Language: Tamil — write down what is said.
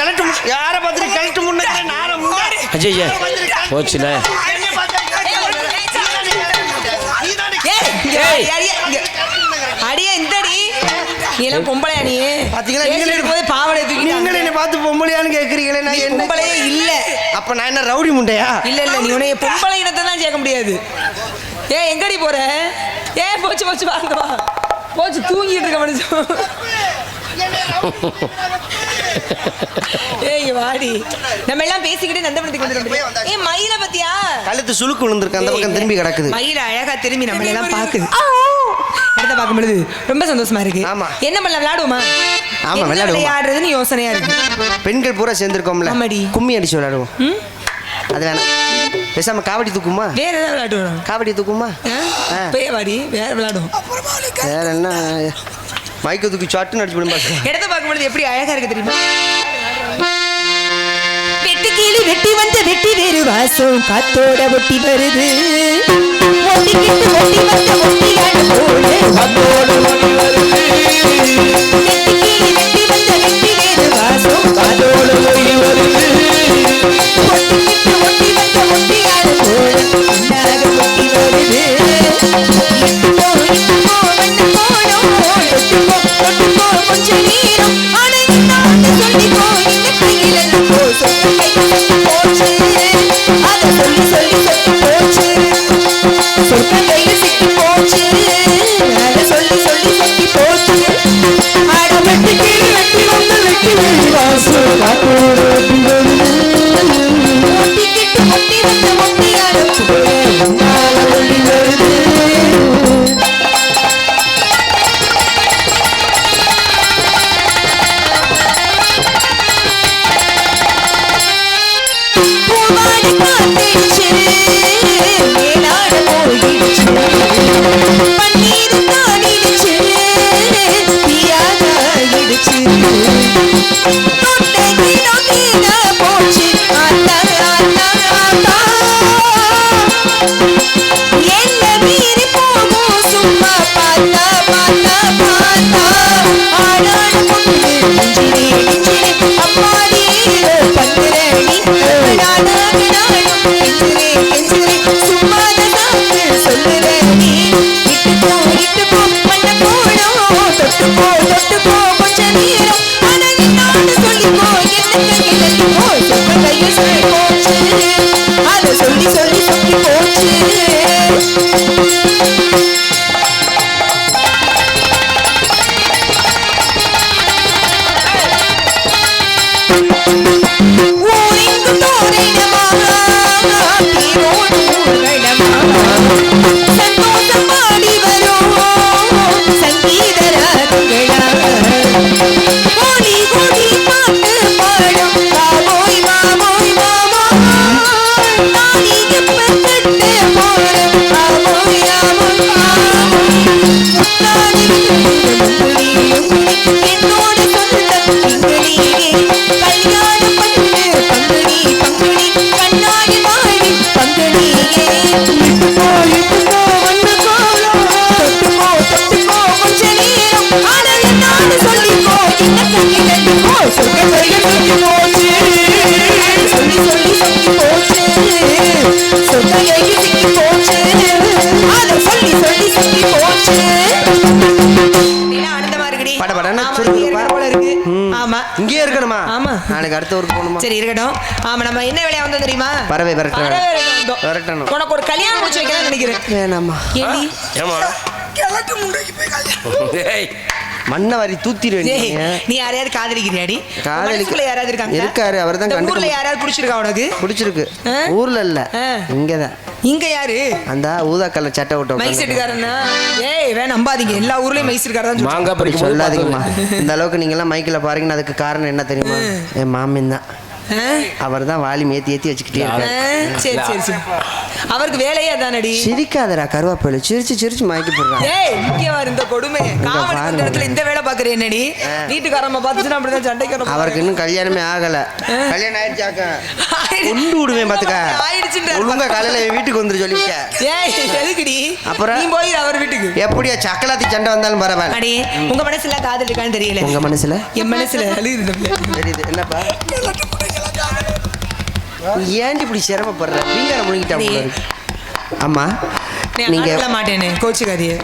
கலட்டு யார பார்த்துட்டு கலட்டு முன்னாடி நார முன்னாடி அஜய் போச்சுல. அடியே, இந்தடி. எல்லாம் பொம்பளையா நீ? பாத்தீங்களா, நீங்களே- இருக்கும்போதே பாவாடை நீங்களே தூக்கி என்னை பார்த்து பொம்பளையான்னு கேக்குறீங்களே நான் என்ன பொம்பளையே இல்ல. அப்ப நான் என்ன ரவுடி முண்டையா? இல்ல இல்ல நீ உன்னைய பொம்பளை இனத்தை தான் சேர்க்க முடியாது. ஏ எங்கடி போற? ஏ போச்சு போச்சு வாங்க வா. போச்சு தூங்கிட்டு இருக்க மனுஷன். ஏய் வாடி. நம்ம எல்லாம் பேசிக்கிட்டே நந்தபுரத்துக்கு வந்துடும் ஏ மயில பத்தியா? கழுத்து சுளுக்கு விழுந்திருக்கு அந்த பக்கம் திரும்பி கிடக்குது. மயில அழகா திரும்பி நம்மள எல்லாம் பாக்குது இடத்த பார்க்கும் பொழுது ரொம்ப சந்தோஷமா இருக்கு. ஆமா. என்ன பண்ண விளையாடுவோமா? ஆமா, விளையாடுவோமா. விளையாடுறதுன்னு யோசனையா இருக்கு. பெண்கள் பூரா சேர்ந்துருக்கோம்ல. ஆமாடி. கும்மி அடிச்சு விளையாடுவோம்? அது வேணாம். பேசாம காவடி தூக்குமா? வேற ஏதாவது விளையாடுவோம் காவடி தூக்குமா? ஆ. போய் வாடி வேற விளையாடுவோம். வேற என்ன? மைக்க தூக்கி சட்டுன்னு அடிச்சு விடும் இடத்த பார்க்கும்பொழுது எப்படி அழகா இருக்கு தெரியுமா? வெட்டு கீழி வெட்டி வந்த வெட்டி வேறு வாசம் காத்தோட ஒட்டி வருது. Thank you. பண்ண போனோம் தொட்டுக்கோ தொட்டுக்கோ கொஞ்ச நேரம். ஆனா நான் சொல்லிக்கோ என்ன இங்கேயே இருக்கணுமா? ஆமா. நாளைக்கு அடுத்த ஊருக்கு போகணுமா? சரி இருக்கட்டும். ஆமா நம்ம என்ன வேலையா வந்தோம் தெரியுமா? பறவை. விரட்டணும். உனக்கு ஒரு கல்யாணம் முடிச்சு நினைக்கிறேன். வேணாமா. ஏமா மண்ணை வாரி தூத்திடுவேன். நீ யாரையாவது காதலிக்கிறியாடி காதலிக்க- மனசுக்குள்ள யாராவது இருக்காங்க இருக்காரு, அவர்தான் இந்த கண்டுக்க ஊர்ல யாராவது பிடிச்சிருக்கா உனக்கு பிடிச்சிருக்கு? ஊர்ல இல்ல. இங்கதான் இங்க யாரு அந்த ஊதா கலர் சட்டை விட்டு உட்கார்ந்து. செட்டுக்காரனா ஏய் வேணாம் நம்பாதீங்க எல்லா ஊர்லயும் தான் மாங்காய் அப்படி பறிக்கும் போது சொல்லாதீங்கம்மா. இந்த அளவுக்கு நீங்க எல்லாம் மைக்கில் பாருங்கன்னா அதுக்கு காரணம் என்ன தெரியுமா என் மாமின் தான்? அவர் தான் வாலி ஏத்தி ஏத்தி வச்சுக்கிட்டே இருக்காரு. சரி சரி சரி. அவருக்கு வேலையே அதானடி? சிரிக்காதடா கருவாப்பையில சிரிச்சு சிரிச்சு மயக்கி போடுறான் ஏய் இந்த கொடுமை. காவல் இடத்துல இந்த வேலை பாக்குறேன் என்னடி? வீட்டுக்காரம்மா பார்த்துச்சுன்னா அப்படிதான் சண்டைக்கு வர அவருக்கு இன்னும் கல்யாணமே ஆகல. கல்யாணம் ஆயிடுச்சாக்க கொண்டு விடுவேன் பாத்துக்க. ஒழுங்கா காலையில என் வீட்டுக்கு வந்துரு சொல்லிவிட்ட ஏய் எதுக்குடி? அப்புறம்? நீ போய் அவர் வீட்டுக்கு. எப்படியா சக்கலாத்தி சண்டை வந்தாலும் பரவாயில்ல. அடி உங்க மனசுல காதல் இருக்கான்னு தெரியல. உங்க மனசுல? என் மனசுல. தெரியுது என்னப்பா? ஏன்டி இப்படி சிரமப்படுற? பீங்கார முழுங்கிட்டா நீ- ஆமா நீங்க ஆடல மாட்டேன்னு கோச்சுக்காதியே